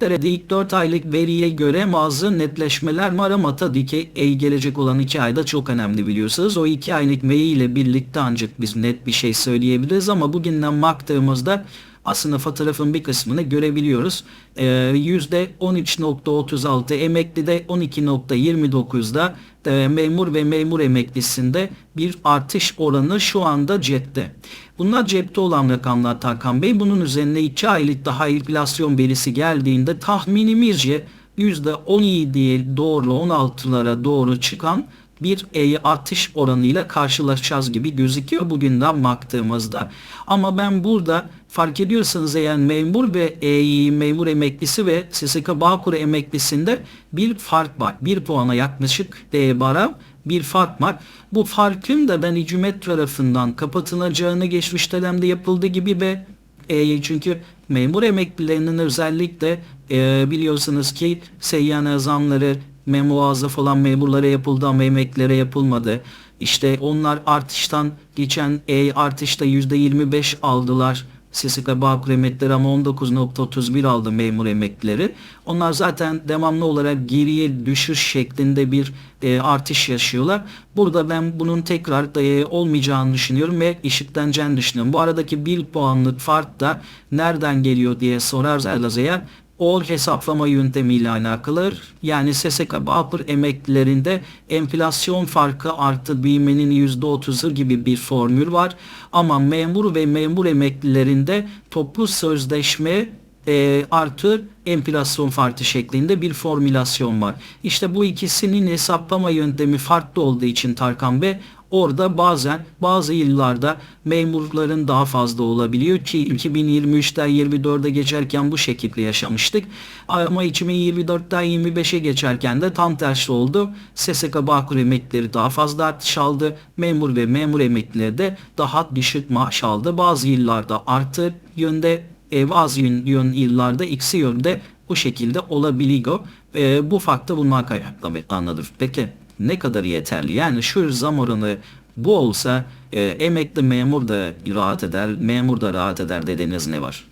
Derede ilk 4 aylık veriye göre bazı netleşmeler var ama tabii ki ey gelecek olan 2 ayda çok önemli biliyorsunuz. O 2 aylık veri ile birlikte ancak biz net bir şey söyleyebiliriz ama bugünden baktığımızda aslında fotoğrafın bir kısmını görebiliyoruz. Ee, %13.36 emeklide 12.29'da e, memur ve memur emeklisinde bir artış oranı şu anda cepte. Bunlar cepte olan rakamlar Tarkan Bey. Bunun üzerine 2 aylık daha enflasyon verisi geldiğinde tahminimizce %17'ye doğru 16'lara doğru çıkan bir e, artış oranıyla karşılaşacağız gibi gözüküyor bugünden baktığımızda. Ama ben burada fark ediyorsanız eğer memur ve e, memur emeklisi ve SSK Bağkur emeklisinde bir fark var. Bir puana yaklaşık e, bara bir fark var. Bu farkın da ben hükümet tarafından kapatılacağını geçmiş dönemde yapıldığı gibi ve e, çünkü memur emeklilerinin özellikle e, biliyorsunuz ki seyyan zamları memuazzaf olan memurlara yapıldı ama emeklilere yapılmadı. İşte onlar artıştan geçen e, artışta %25 aldılar. SSK Bağkur emeklileri ama 19.31 aldı memur emeklileri. Onlar zaten devamlı olarak geriye düşüş şeklinde bir e, artış yaşıyorlar. Burada ben bunun tekrar e, olmayacağını düşünüyorum ve eşitleneceğini düşünüyorum. Bu aradaki bir puanlık fark da nereden geliyor diye sorarsanız eğer o hesaplama yöntemiyle alakalı. Yani SSK Bağkur emeklilerinde enflasyon farkı artı büyümenin %30'u gibi bir formül var. Ama memur ve memur emeklilerinde toplu sözleşme e, artı enflasyon farkı şeklinde bir formülasyon var. İşte bu ikisinin hesaplama yöntemi farklı olduğu için Tarkan Bey orada bazen bazı yıllarda memurların daha fazla olabiliyor ki 2023'ten 24'e geçerken bu şekilde yaşamıştık. Ama 2024'ten 25'e geçerken de tam tersi oldu. SSK Bağkur emeklileri daha fazla artış aldı. Memur ve memur emeklileri de daha düşük maaş aldı. Bazı yıllarda artı yönde e, bazı yön, yıllarda eksi yönde bu şekilde olabiliyor. E, bu farklı bunlar kaynaklı anladım. Peki ne kadar yeterli? Yani şu zam oranı bu olsa e, emekli memur da rahat eder, memur da rahat eder dediğiniz ne var?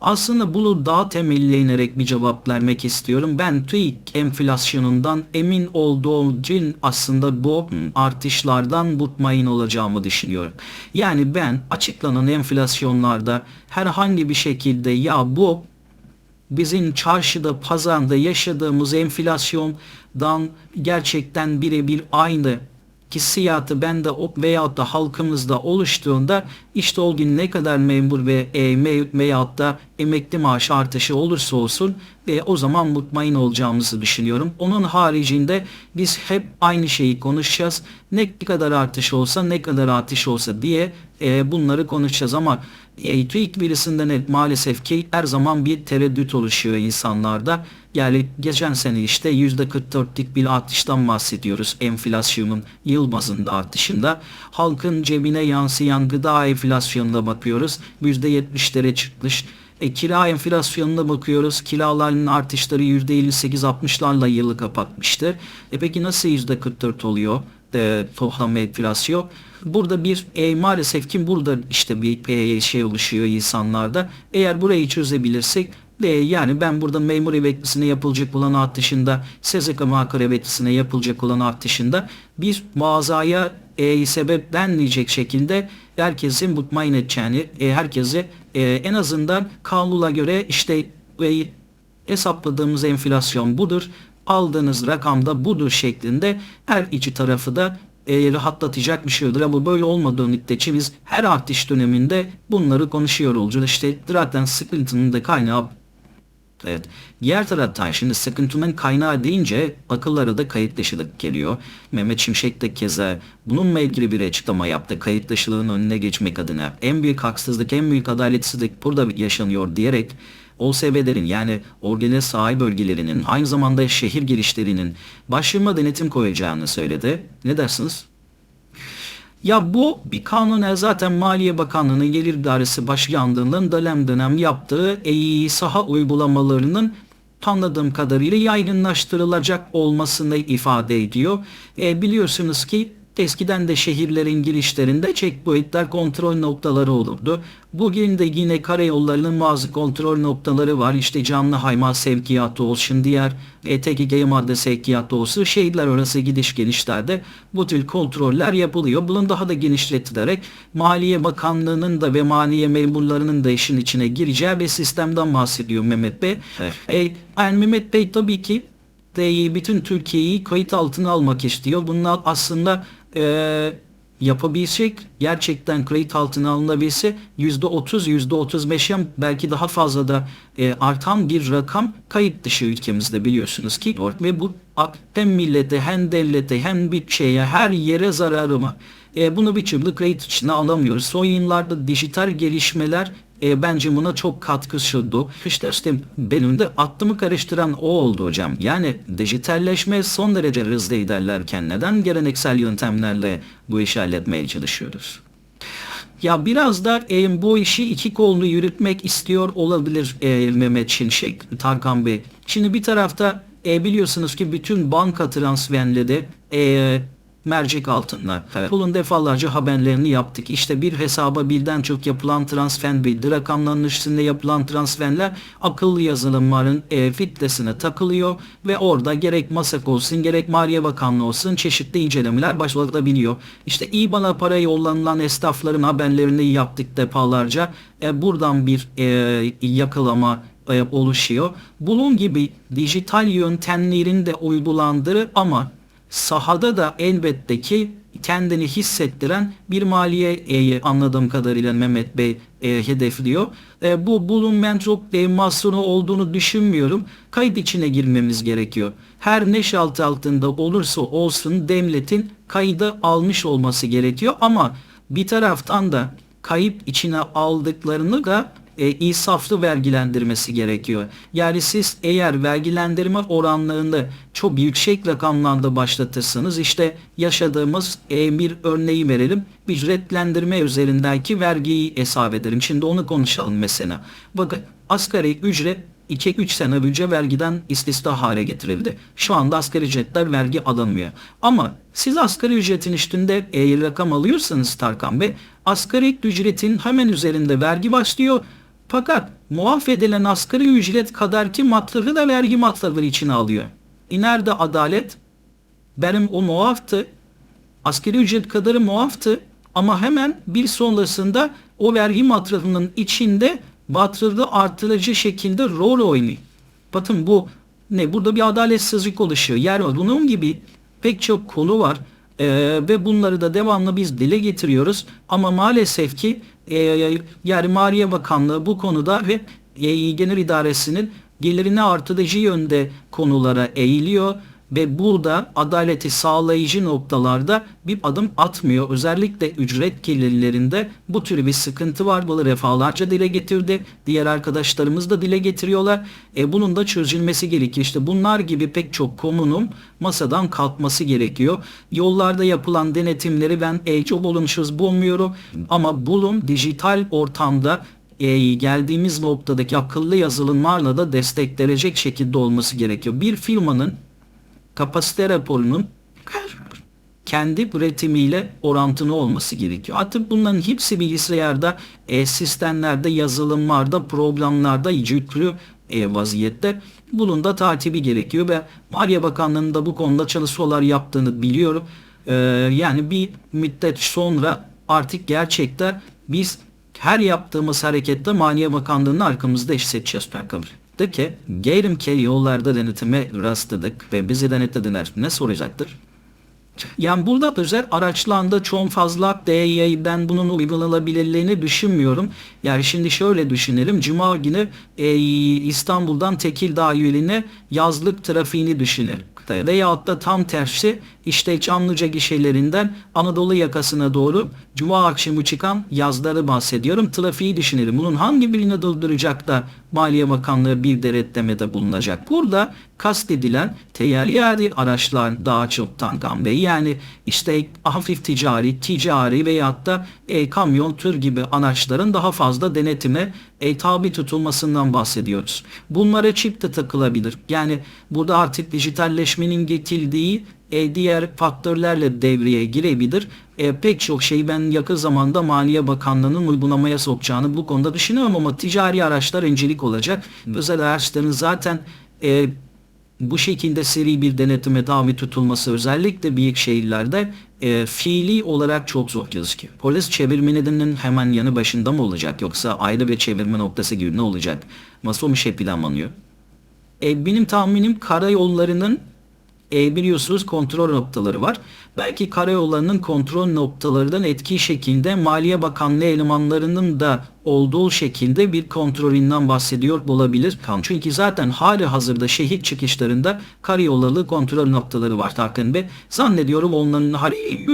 Aslında bunu daha temelli inerek bir cevap vermek istiyorum. Ben TÜİK enflasyonundan emin olduğum için aslında bu artışlardan mutmain olacağımı düşünüyorum. Yani ben açıklanan enflasyonlarda herhangi bir şekilde ya bu bizim çarşıda pazarda yaşadığımız enflasyondan gerçekten birebir aynı hissiyatı bende veyahut da halkımızda oluştuğunda işte o gün ne kadar memur ve e, veyahut da emekli maaş artışı olursa olsun ve o zaman mutmain olacağımızı düşünüyorum. Onun haricinde biz hep aynı şeyi konuşacağız. Ne kadar artış olsa ne kadar artış olsa diye e, bunları konuşacağız ama e, TÜİK birisinden ne maalesef ki her zaman bir tereddüt oluşuyor insanlarda. Yani geçen sene işte %44'lik bir artıştan bahsediyoruz enflasyonun yıl bazında artışında. Halkın cebine yansıyan gıda enflasyonuna bakıyoruz. %70'lere çıkmış. E, kira enflasyonuna bakıyoruz. Kiraların artışları %58-60'larla yılı kapatmıştır. E peki nasıl %44 oluyor? E, toplam enflasyon. Burada bir e, maalesef ki burada işte bir e, şey oluşuyor insanlarda. Eğer burayı çözebilirsek e, yani ben burada memur emeklisine yapılacak olan artışında SSK makar emeklisine yapılacak olan artışında bir mağazaya e, sebeplenmeyecek şekilde herkesin mutmain edeceğini, e, herkese e, en azından kanuna göre işte e, hesapladığımız enflasyon budur, aldığınız rakamda budur şeklinde her iki tarafı da e, rahatlatacak bir şeydir. Ama böyle olmadığı müddetçe biz her artış döneminde bunları konuşuyor olacağız. İşte zaten sıkıntının da kaynağı Evet. Diğer taraftan şimdi sıkıntının kaynağı deyince akıllara da kayıt dışılık geliyor. Mehmet Şimşek de keza bununla ilgili bir açıklama yaptı. Kayıt dışılığın önüne geçmek adına. En büyük haksızlık, en büyük adaletsizlik burada yaşanıyor diyerek OSB'lerin yani organize sahil bölgelerinin aynı zamanda şehir girişlerinin başvurma denetim koyacağını söyledi. Ne dersiniz? Ya bu bir kanunen zaten Maliye Bakanlığı'nın Gelir İdaresi Başkanlığı'nın dönem dönem yaptığı Eİ saha uygulamalarının anladığım kadarıyla yaygınlaştırılacak olmasını ifade ediyor. E, biliyorsunuz ki Eskiden de şehirlerin girişlerinde checkpointler kontrol noktaları olurdu. Bugün de yine karayollarının bazı kontrol noktaları var. İşte canlı hayvan sevkiyatı olsun, diğer ETKG madde sevkiyatı olsun, şehirler arası gidiş gelişlerde bu tür kontroller yapılıyor. Bunun daha da genişletilerek Maliye Bakanlığı'nın da ve maliye memurlarının da işin içine gireceği bir sistemden bahsediyor Mehmet Bey. Evet. E, yani Mehmet Bey tabii ki de bütün Türkiye'yi kayıt altına almak istiyor. Bunlar aslında e, yapabilecek gerçekten kayıt altına alınabilse %30 %35'e belki daha fazla da e, artan bir rakam kayıt dışı ülkemizde biliyorsunuz ki ve bu hem millete hem devlete hem bütçeye her yere zararı var. E, bunu bir türlü kayıt içine alamıyoruz. Son yıllarda dijital gelişmeler e, bence buna çok katkı sundu. İşte, işte benim de aklımı karıştıran o oldu hocam. Yani dijitalleşme son derece hızlı ilerlerken neden geleneksel yöntemlerle bu işi halletmeye çalışıyoruz? Ya biraz da e, bu işi iki kollu yürütmek istiyor olabilir e, Mehmet Şimşek, Tarkan Bey. Şimdi bir tarafta e, biliyorsunuz ki bütün banka transferleri e, mercek altında. Evet. Bunun defalarca haberlerini yaptık. İşte bir hesaba birden çok yapılan transfer bildi. Rakamların üstünde yapılan transferler akıllı yazılımların e, filtresine takılıyor ve orada gerek MASAK olsun gerek Maliye Bakanlığı olsun çeşitli incelemeler başlatabiliyor. İşte İBAN'a para yollanılan esnafların haberlerini yaptık defalarca. E, buradan bir e, yakalama e, oluşuyor. Bunun gibi dijital yöntemlerin de uygulandığı ama sahada da elbette ki kendini hissettiren bir maliye anladığım kadarıyla Mehmet Bey e, hedefliyor. E, bu bunun ben çok mahsuru olduğunu düşünmüyorum. Kayıt içine girmemiz gerekiyor. Her ne şart altında olursa olsun devletin kaydı almış olması gerekiyor ama bir taraftan da kayıp içine aldıklarını da e, insaflı vergilendirmesi gerekiyor. Yani siz eğer vergilendirme oranlarını çok yüksek rakamlarda başlatırsanız işte yaşadığımız e, bir örneği verelim. Ücretlendirme üzerindeki vergiyi hesap edelim. Şimdi onu konuşalım mesela. Bakın asgari ücret 2-3 sene önce vergiden istisna hale getirildi. Şu anda asgari ücretler vergi alınmıyor. Ama siz asgari ücretin üstünde e, rakam alıyorsanız Tarkan Bey, asgari ücretin hemen üzerinde vergi başlıyor. Fakat muaf edilen asgari ücret kadar ki masrafı da vergi masrafları içine alıyor. E nerede adalet? Benim o muaftı. Asgari ücret kadarı muaftı. Ama hemen bir sonrasında o vergi masrafının içinde batırılı artırıcı şekilde rol oynuyor. Bakın bu ne? Burada bir adaletsizlik oluşuyor. Yer var. Bunun gibi pek çok konu var. Ee, ve bunları da devamlı biz dile getiriyoruz. Ama maalesef ki yani Maliye Bakanlığı bu konuda ve e, Genel İdaresi'nin gelirini artırıcı yönde konulara eğiliyor ve burada adaleti sağlayıcı noktalarda bir adım atmıyor. Özellikle ücret gelirlerinde bu tür bir sıkıntı var. Bunu defalarca dile getirdi. Diğer arkadaşlarımız da dile getiriyorlar. E bunun da çözülmesi gerekiyor. İşte bunlar gibi pek çok konunun masadan kalkması gerekiyor. Yollarda yapılan denetimleri ben e, çok olumsuz bulmuyorum. Ama bulun dijital ortamda e, geldiğimiz noktadaki akıllı yazılımlarla da desteklenecek şekilde olması gerekiyor. Bir firmanın kapasite raporunun kendi üretimiyle orantılı olması gerekiyor. Artık bunların hepsi bilgisayarda, e, sistemlerde, yazılımlarda, programlarda yüklü e, vaziyette. Bunun da takibi gerekiyor ve Maliye Bakanlığı'nın da bu konuda çalışmalar yaptığını biliyorum. E, yani bir müddet sonra artık gerçekten biz her yaptığımız harekette Maliye Bakanlığı'nın arkamızda hissedeceğiz Perkabri. De ki gelirim ki yollarda denetime rastladık ve bizi denetlediler. Ne soracaktır? Yani burada özel araçlarda çok fazla DY'den bunun uygulanabilirliğini düşünmüyorum. Yani şimdi şöyle düşünelim. Cuma günü e, İstanbul'dan Tekirdağ yönüne yazlık trafiğini düşünelim. Veyahut da tam tersi işte Çamlıca gişelerinden Anadolu yakasına doğru Cuma akşamı çıkan yazları bahsediyorum. Trafiği düşünelim. Bunun hangi birini durduracak da Maliye Bakanlığı bir denetlemede bulunacak? Burada kastedilen teyyari araçlar daha çok Tankan Bey. Yani işte hafif ticari, ticari veyahut da e, kamyon tır gibi araçların daha fazla denetime e, tabi tutulmasından bahsediyoruz. Bunlara çip de takılabilir. Yani burada artık dijitalleşmenin getirdiği e, diğer faktörlerle devreye girebilir. E, pek çok şey ben yakın zamanda Maliye Bakanlığı'nın uygulamaya sokacağını bu konuda düşünüyorum ama ticari araçlar öncelik olacak. Özel araçların zaten e, bu şekilde seri bir denetime tabi tutulması özellikle büyük şehirlerde e, fiili olarak çok zor gözüküyor. Polis çevirmeninin hemen yanı başında mı olacak yoksa ayrı bir çevirme noktası gibi ne olacak? Nasıl bir şey planlanıyor? E, benim tahminim karayollarının e, biliyorsunuz kontrol noktaları var. Belki karayollarının kontrol noktalarından etki şekilde Maliye Bakanlığı elemanlarının da olduğu şekilde bir kontrolünden bahsediyor olabilir. Çünkü zaten hali hazırda şehir çıkışlarında karayolları kontrol noktaları var Tarkan Bey. Zannediyorum onların hali